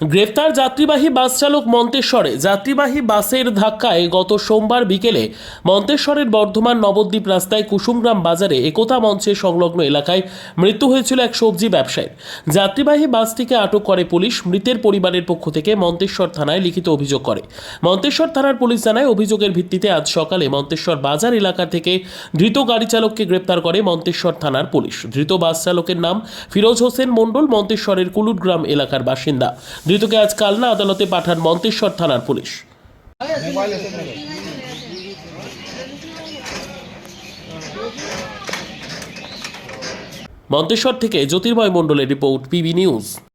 গ্রেফতার যাত্রীবাহী বাস চালক মন্তেশ্বরে। যাত্রীবাহী বাসের ধাক্কায় গত সোমবার বিকেলে মন্তেশ্বরের বর্ধমান নবদ্বীপ রাস্তায় কুসুমগ্রাম বাজারে একতা মঞ্চের সংলগ্ন এলাকায় মৃত্যু হয়েছিল এক সবজি ব্যবসায়ীর। যাত্রীবাহী বাসটিকে আটক করে পুলিশ, মৃতের পরিবারের পক্ষ থেকে মন্তেশ্বর থানায় লিখিত অভিযোগ করে। মন্তেশ্বর থানার পুলিশ জানায়, অভিযোগের ভিত্তিতে আজ সকালে মন্তেশ্বর বাজার এলাকা থেকে ধৃত গাড়ি চালককে গ্রেপ্তার করে মন্তেশ্বর থানার পুলিশ। ধৃত বাস চালকের নাম ফিরোজ হোসেন মণ্ডল, মন্তেশ্বরের কুলুটগ্রাম এলাকার বাসিন্দা। ধৃতকে আজ কালনা আদালতে পাঠান মন্তেশ্বর থানার পুলিশ। মন্তেশ্বর থেকে জ্যোতির্ময় মন্ডলের report PB news.